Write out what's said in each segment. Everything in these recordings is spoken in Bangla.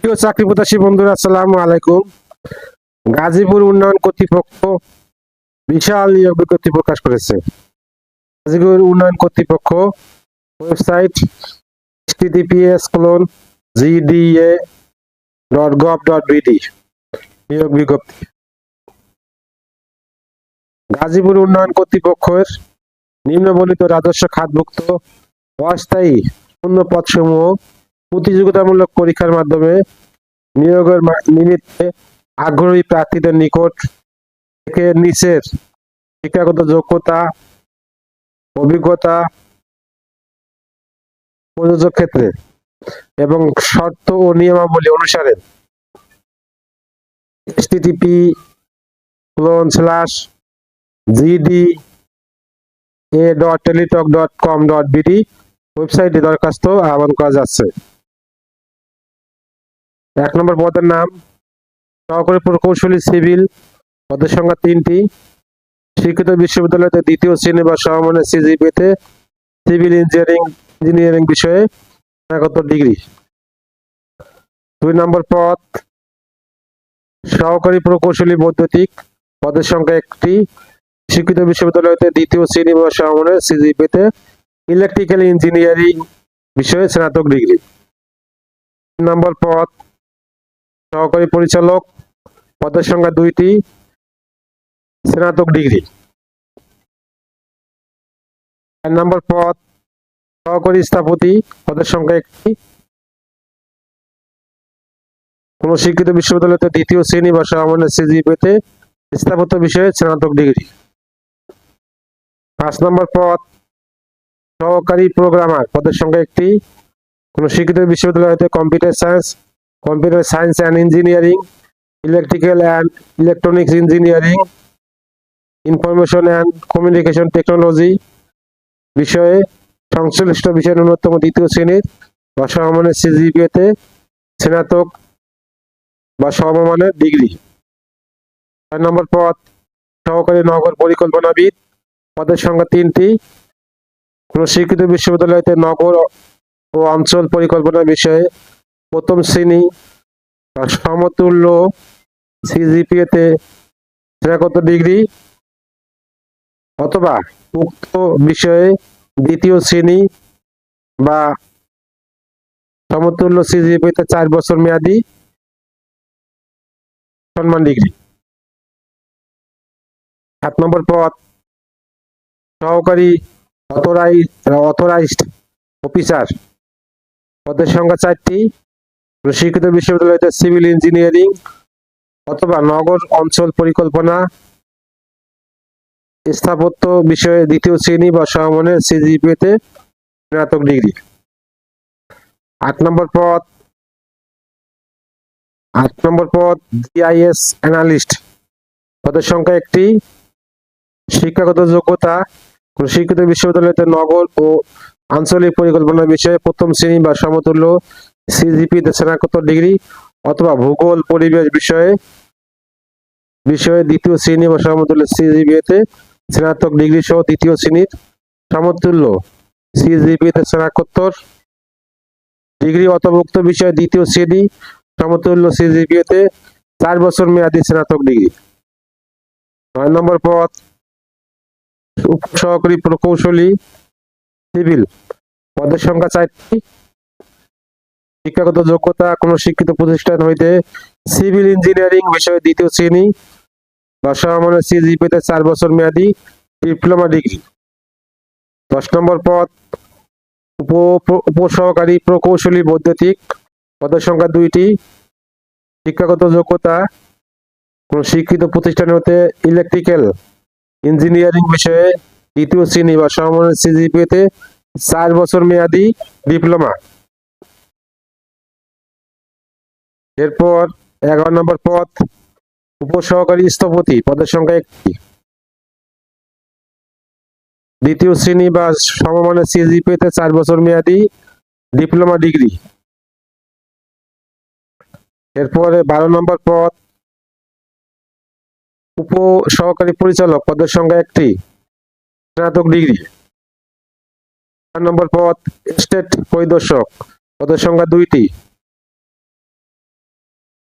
প্রিয় চাকরি প্রত্যাশী বন্ধুরা, আসসালামু আলাইকুম। গাজীপুর উন্নয়ন কর্তৃপক্ষ বিশাল নিয়োগ বিজ্ঞপ্তি প্রকাশ করেছে। গাজীপুর উন্নয়ন কর্তৃপক্ষ website https colon GDA dot gov dot BD নিয়োগ বিজ্ঞপ্তি গাজীপুর উন্নয়ন কর্তৃপক্ষের নিম্নবর্ণিত রাজস্ব খাতভুক্ত অস্থায়ী শূন্য পদসমূহ প্রতিযোগিতামূলক পরীক্ষার মাধ্যমে নিয়োগের নিমিত্তে আগ্রহী প্রার্থীদের নিকট থেকে নিচের শিক্ষাগত যোগ্যতা, অভিজ্ঞতা, প্রযোজক ক্ষেত্রে এবং শর্ত ও নিয়মাবলী অনুসারে http slash GD A dot Teletalk dot com dot BD ওয়েবসাইটে দরখাস্ত আহ্বান করা যাচ্ছে। এক নম্বর পদের নাম সহকারী প্রকৌশলী সিভিল পদের সংখ্যা তিনটি। শিক্ষিত বিশ্ববিদ্যালয়তে দ্বিতীয় শ্রেণি বা সমমানের সিজিপিতে সিভিল ইঞ্জিনিয়ারিং ইঞ্জিনিয়ারিং বিষয়ে স্নাতকোত্তর ডিগ্রি। দুই নম্বর পদ সহকারী প্রকৌশলী বৈদ্যুতিক পদের সংখ্যা একটি। শিক্ষিত বিশ্ববিদ্যালয়তে দ্বিতীয় শ্রেণি বা সমমানের সিজিপিতে ইলেকট্রিক্যাল ইঞ্জিনিয়ারিং বিষয়ে স্নাতক ডিগ্রি। নম্বর পদ সহকারী পরিচালক পদের সংখ্যা দুইটি, স্নাতক ডিগ্রি। চার নম্বর পদ, সহকারী স্থপতি পদের সংখ্যা একটি। কোন শিক্ষিত বিশ্ববিদ্যালয়তে দ্বিতীয় শ্রেণি বা সমমানের সিজিপিতে স্থাপত্য বিষয়ে স্নাতক ডিগ্রি। পাঁচ নম্বর পদ, সহকারী প্রোগ্রামার পদের সংখ্যা একটি। কোন শিক্ষিত বিশ্ববিদ্যালয় হতে computer science computer science and engineering electrical and electronics engineering information and communication technology বিষয়ে সংশ্লিষ্ট বিষয়ের ন্যূনতম দ্বিতীয় শ্রেণির বা সমমানের সিজিপিএতে স্নাতক বা সমমানের ডিগ্রি। চার নম্বর পদ, সহকারী নগর পরিকল্পনাবিদ। পদের সংখ্যা তিনটি। কোন শিক্ষিত বিশ্ববিদ্যালয়তে নগর ও অঞ্চল পরিকল্পনা বিষয়ে প্রথম শ্রেণি বা সমতুল্য সিজিপিএতে স্নাতকোত্তর ডিগ্রি? অথবা উক্ত বিষয়ে দ্বিতীয় শ্রেণি বা সমতুল্য সিজিপিএতে চার বছর মেয়াদি সম্মান ডিগ্রি। সাত নম্বর পদ, সহকারী অথরাইজ অথরাইজড অফিসার পদের সংখ্যা চারটি। শিক্ষিত বিশ্ববিদ্যালয়তে সিভিল ইঞ্জিনিয়ারিং অথবা নগর অঞ্চল পরিকল্পনা স্থাপত্য বিষয়ে দ্বিতীয় শ্রেণি বা সমমানের সিজিপিএতে স্নাতক ডিগ্রি। আট নম্বর পদ, আট নম্বর পদ, জিআইএস অ্যানালিস্ট। পদের সংখ্যা একটি। শিক্ষাগত যোগ্যতা শিক্ষিত বিশ্ববিদ্যালয়তে নগর ও আঞ্চলিক পরিকল্পনা বিষয়ে প্রথম শ্রেণি বা সমতুল্য সিজিপিতে স্নাতকোত্তর ডিগ্রি অথবা ভূগোল পরিবেশ বিষয়ে বিষয়ে দ্বিতীয় শ্রেণি বা সমতুল্য সিজিপিএতে স্নাতক ডিগ্রি সহ দ্বিতীয় শ্রেণির সমতুল্য সিজিপিএতে স্নাতকোত্তর ডিগ্রি উক্ত বিষয়ে দ্বিতীয় শ্রেণি সমতুল্য সিজিপিএতে চার বছর মেয়াদী স্নাতক ডিগ্রি নয় নম্বর পদ সহকারী প্রকৌশলী, সিভিল। পদের সংখ্যা চারটি। শিক্ষাগত যোগ্যতা কোন শিক্ষিত প্রতিষ্ঠান হইতে সিভিল ইঞ্জিনিয়ারিং বিষয়ে দ্বিতীয় শ্রেণি বা সমমানের সিজিপিতে চার বছর মেয়াদী ডিপ্লোমা ডিগ্রি। দশ নম্বর পদ, উপ, উপসহকারী প্রকৌশলী বৈদ্যুতিক পদের সংখ্যা দুইটি। শিক্ষাগত যোগ্যতা কোন শিক্ষিত প্রতিষ্ঠান হতে ইলেকট্রিক্যাল ইঞ্জিনিয়ারিং বিষয়ে দ্বিতীয় শ্রেণি বা সমমানের সিজিপিতে চার বছর মেয়াদী ডিপ্লোমা। এরপর এগারো নম্বর পদ, উপসহকারী স্থপতি পদের সংখ্যা একটি। দ্বিতীয় শ্রেণি বা সমমানের সিজিপিতে চার বছর মেয়াদী ডিপ্লোমা ডিগ্রি। এরপরে বারো নম্বর পদ উপ সহকারী পরিচালক পদের সংখ্যা একটি, স্নাতক ডিগ্রি। চার নম্বর পদ, স্টেট পরিদর্শক পদের সংখ্যা দুইটি।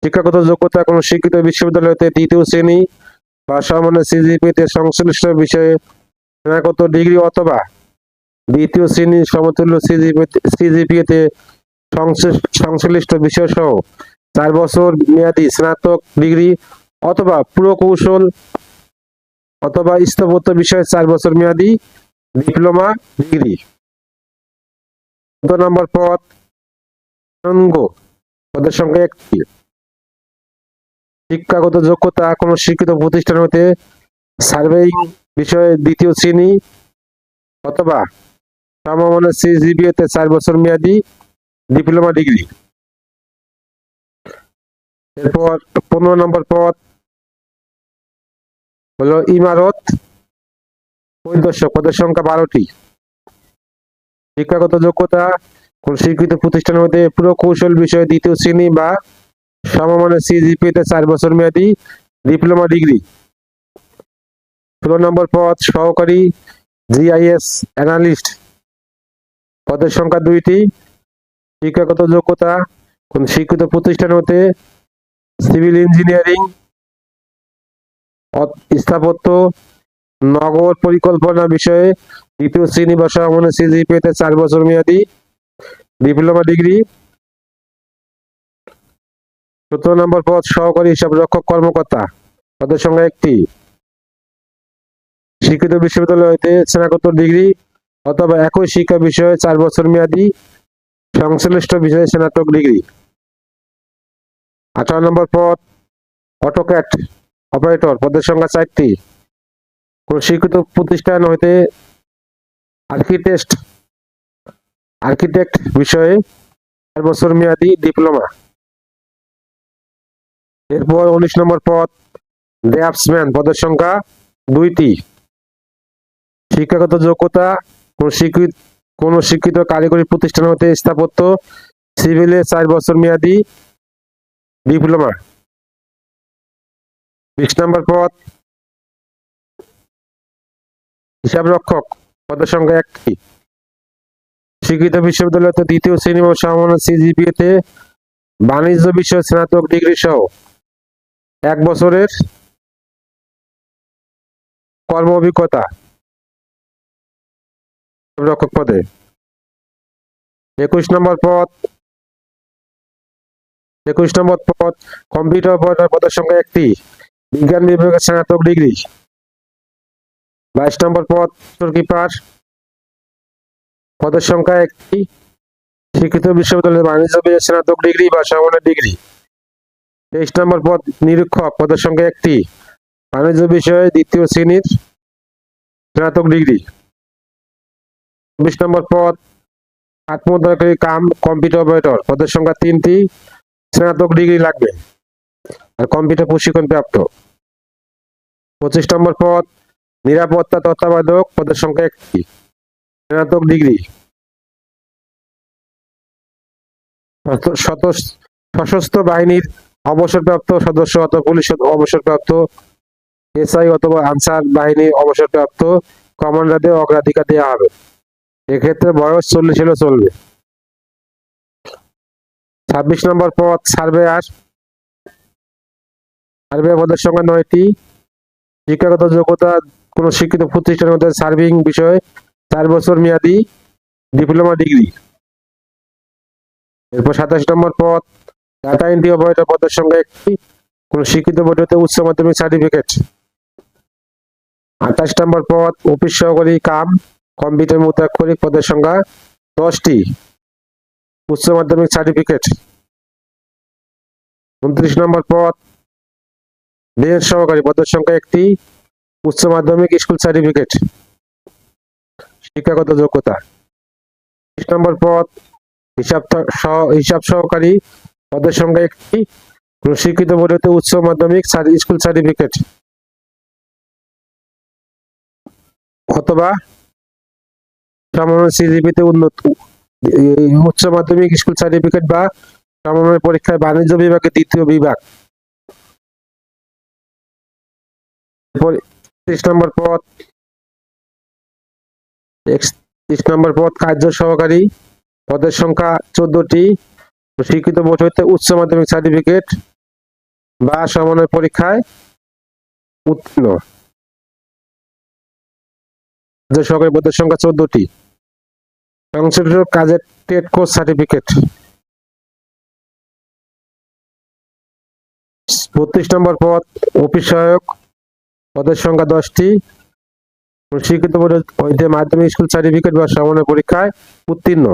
শিক্ষাগত যোগ্যতা কোনো শিক্ষিত বিশ্ববিদ্যালয় হতে দ্বিতীয় শ্রেণি বা সমানের সিজিপিতে সংশ্লিষ্ট বিষয়ে স্নাতকোত্তর ডিগ্রি অথবা দ্বিতীয় শ্রেণি সমতুল্য সিজিপিএতে সংশ্লিষ্ট বিষয় সহ চার বছর মেয়াদী স্নাতক ডিগ্রি অথবা পুরকৌশল অথবা স্থাপত্য বিষয়ে চার বছর মেয়াদী ডিপ্লোমা ডিগ্রি। চোদ্দ নম্বর পদ পদের সংখ্যা একটি। শিক্ষাগত যোগ্যতা কোনো শিক্ষিত প্রতিষ্ঠান হতে সার্ভেইং বিষয়ে দ্বিতীয় শ্রেণি অথবা সমমানের সিজিবিএ তে চার বছর মেয়াদি ডিপ্লোমা ডিগ্রি। এরপর পনেরো নম্বর পদ হলো ইমারত, পরিদর্শক পদের সংখ্যা বারোটি। শিক্ষাগত যোগ্যতা কোন স্বীকৃত প্রতিষ্ঠান হতে প্রকৌশল বিষয়ে দ্বিতীয় শ্রেণি বা সমমানের সিজিপি তে চার বছর মেয়াদী ডিপ্লোমা ডিগ্রি। ষোলো নম্বর পদ সহকারী জিআইএস অ্যানালিস্ট পদের সংখ্যা দুইটি। শিক্ষাগত যোগ্যতা, কোন শিক্ষিত প্রতিষ্ঠান হতে সিভিল ইঞ্জিনিয়ারিং স্থাপত্য, নগর পরিকল্পনা বিষয়ে দ্বিতীয় শ্রেণি বা সমমানের সিজিপি তে চার বছর মেয়াদী ডিপ্লোমা ডিগ্রি। সতেরো নম্বর পদ, সহকারী হিসাব রক্ষক কর্মকর্তা। পদের সংখ্যা একটি শিক্ষিত বিশ্ববিদ্যালয় হইতে স্নাতকোত্তর ডিগ্রি অথবা একই শিক্ষা বিষয়ে চার বছর মেয়াদী সংশ্লিষ্ট বিষয়ে স্নাতক ডিগ্রি। আঠারো নম্বর পদ, অটোক্যাট অপারেটর, পদের সংখ্যা চারটি। কোন শিক্ষিত প্রতিষ্ঠান হইতে আর্কিটেক্ট আর্কিটেক্ট বিষয়ে চার বছর মেয়াদী ডিপ্লোমা। এরপর উনিশ নম্বর পদ ড্রাফটসম্যান পদের সংখ্যা দুইটি। শিক্ষাগত যোগ্যতা, কোন শিক্ষিত কোন শিক্ষিত কারিগরি প্রতিষ্ঠান হতে স্থাপত্য, সিভিলে চার বছর মেয়াদি ডিপ্লোমা। বিশ নম্বর পদ হিসাব রক্ষক পদের সংখ্যা একটি। শিক্ষিত বিশ্ববিদ্যালয় দ্বিতীয় শ্রেণি ও সমমানের সিজিপিএ তে বাণিজ্য বিষয়ে স্নাতক ডিগ্রি সহ এক বছরের কর্ম অভিজ্ঞতা রক্ষক পদে। একুশ নম্বর পদ। একুশ নম্বর পদ, কম্পিউটার অপারেটর পদের সংখ্যা একটি বিজ্ঞান বিভাগের স্নাতক ডিগ্রি। বাইশ নম্বর পদ কিপার পদের সংখ্যা একটি। শিক্ষিত বিশ্ববিদ্যালয়ের বাণিজ্য বিভাগের স্নাতক ডিগ্রি বা সমমানের ডিগ্রি। তেইশ নম্বর পদ, নিরীক্ষক পদের সংখ্যা একটি। বাণিজ্য বিষয়ে দ্বিতীয় শ্রেণির স্নাতক ডিগ্রি। চব্বিশ নম্বর পদ আত্মোদ্ধারকারী কাম, কম্পিউটার অপারেটর, পদের সংখ্যা তিনটি, স্নাতক ডিগ্রি লাগবে। আর কম্পিউটার প্রশিক্ষণ প্রাপ্ত। পঁচিশ নম্বর পদ, নিরাপত্তা তত্ত্বাবধায়ক, পদের সংখ্যা একটি, স্নাতক ডিগ্রি। সত- সশস্ত্র বাহিনীর অবসরপ্রাপ্ত সদস্য অথবা পুলিশ অবসরপ্রাপ্ত, এসআই অথবা আনসার বাহিনীর অবসরপ্রাপ্ত, কমান্ডারদের অগ্রাধিকার দেওয়া হবে। এক্ষেত্রে বয়স চল্লিশ হলে চলবে। ছাব্বিশ নম্বর পদ সার্ভেয়ার সার্ভে পদের সংখ্যা নয়টি। শিক্ষাগত যোগ্যতা, কোন শিক্ষিত প্রতিষ্ঠানের মধ্যে সার্ভিং বিষয়ে, চার বছর মেয়াদি, ডিপ্লোমা ডিগ্রি। এরপর সাতাশ নম্বর পদ ডাটা এন্ট্রি অপারেটর পদের সংখ্যা একটি কোন শিক্ষিত হতে উচ্চ মাধ্যমিক সার্টিফিকেট। আঠাশ নম্বর পদ, অফিস সহকারী কাম, কম্পিউটার মুদ্রাক্ষরিক পদের সংখ্যা দশটি উচ্চ মাধ্যমিক সার্টিফিকেট। উনত্রিশ নম্বর পদ, বেঞ্চ সহকারী পদের সংখ্যা একটি উচ্চ মাধ্যমিক স্কুল সার্টিফিকেট। শিক্ষাগত যোগ্যতা। নম্বর পদ, হিসাব হিসাব সহকারী পদের সংখ্যা একটি কোন শিক্ষিত বোর্ড উচ্চ মাধ্যমিক স্কুল সার্টিফিকেট অথবা সমন্বয় সিজিপিতে উন্নত উচ্চ মাধ্যমিক স্কুল সার্টিফিকেট বা সমন্বয় পরীক্ষায় বাণিজ্য বিভাগে দ্বিতীয় বিভাগ। নম্বর পদ নম্বর পদ কার্য সহকারী, পদের সংখ্যা চোদ্দটি। স্বীকৃত বোর্ড হইতে উচ্চ মাধ্যমিক সার্টিফিকেট বা সমন্বয় পরীক্ষায় উত্তীর্ণ। সরকারি পদের সংখ্যা চোদ্দটি। সংশ্লিষ্ট কাজের টেট কোর্স সার্টিফিকেট। বত্রিশ নম্বর পদ, অফিস সহায়ক। পদের সংখ্যা দশটি। বোর্ড মাধ্যমিক স্কুল সার্টিফিকেট বা সমন্বয় পরীক্ষায় উত্তীর্ণ।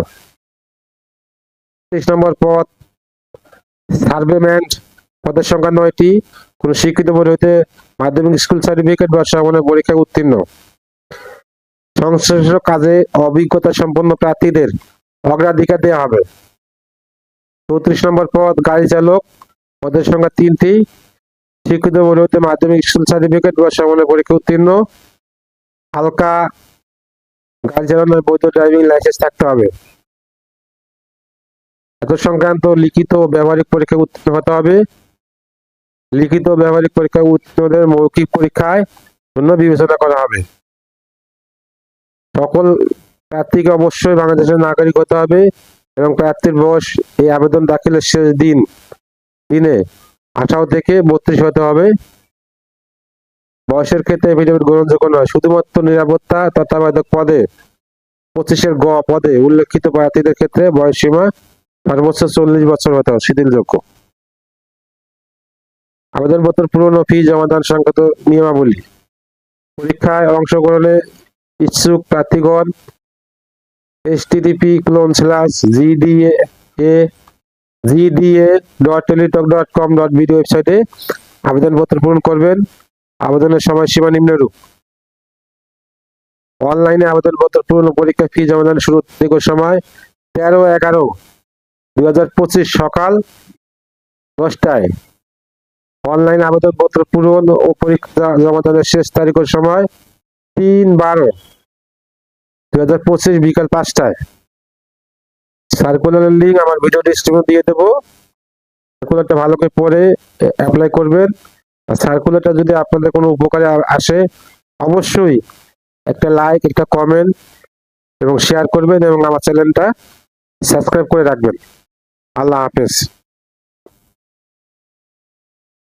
তেইশ নম্বর পদ সার্ভেম্যান্ট পদের সংখ্যা নয়টি। কোন শিক্ষিত বোর্ড হইতে মাধ্যমিক স্কুল সার্টিফিকেট বা সমন্বয় পরীক্ষায় উত্তীর্ণ। সংশ্লিষ্ট কাজে অভিজ্ঞতা সম্পন্ন প্রার্থীদের অগ্রাধিকার দেওয়া হবে। চৌত্রিশ নম্বর পদ, গাড়ি চালক পদের সংখ্যা তিনটি। শিক্ষিত বোর্ড হইতে মাধ্যমিক স্কুল সার্টিফিকেট বা সমন্বয় পরীক্ষা উত্তীর্ণ। হালকা গাড়ি চালানোর বৈধ ড্রাইভিং লাইসেন্স থাকতে হবে। এত সংক্রান্ত লিখিত ও ব্যবহারিক পরীক্ষা উত্তীর্ণ হতে হবে। লিখিত ব্যবহারিক পরীক্ষা উত্তীর্ণদের মৌখিক পরীক্ষায় জন্য বিবেচনা করা হবে। সকল প্রার্থীকে অবশ্যই বাংলাদেশের নাগরিক হতে হবে এবং প্রার্থীর বয়স এই আবেদন দাখিলের শেষ দিন, দিনে আঠারো থেকে বত্রিশ হতে হবে। বয়সের ক্ষেত্রে এফিডেভিট গ্রহণযোগ্য নয়, শুধুমাত্র নিরাপত্তা তত্ত্বাবধায়ক পদে, পঁচিশের গ পদে উল্লেখিত প্রার্থীদের ক্ষেত্রে বয়স সীমা সর্বোচ্চ চল্লিশ বছর হতে হবে, শিথিলযোগ্য। আবেদনপত্র পূরণ ও ফি জমাদান সংক্রান্ত নিয়মাবলী। পরীক্ষায় অংশগ্রহণে ইচ্ছুক প্রার্থীগণ HTTP colon slash GDA A GDA dot Teletalk dot com dot BD ওয়েবসাইটে আবেদনপত্র পূরণ করবেন। আবেদনের সময়সীমা নিম্নরূপ। অনলাইনে আবেদনপত্র পূরণ পরীক্ষা ফি জমাদান শুরু থেকে সময় তেরো এগারো। দুই হাজার পঁচিশ সকাল দশটায় অনলাইন আবেদনপত্র পূরণ ও পরীক্ষা জমাদানের শেষ তারিখের সময় তিন বারো। দুই হাজার পঁচিশ বিকাল পাঁচটায়। সার্কুলারের লিঙ্ক আমার ভিডিও ডিসক্রিপশন দিয়ে দেবো। সার্কুলারটা ভালো করে পড়ে অ্যাপ্লাই করবেন। আর সার্কুলারটা যদি আপনাদের কোনো উপকারে আসে, অবশ্যই একটা লাইক একটা কমেন্ট এবং শেয়ার করবেন এবং আমার চ্যানেলটা সাবস্ক্রাইব করে রাখবেন। আল্লাহ হাফেজ।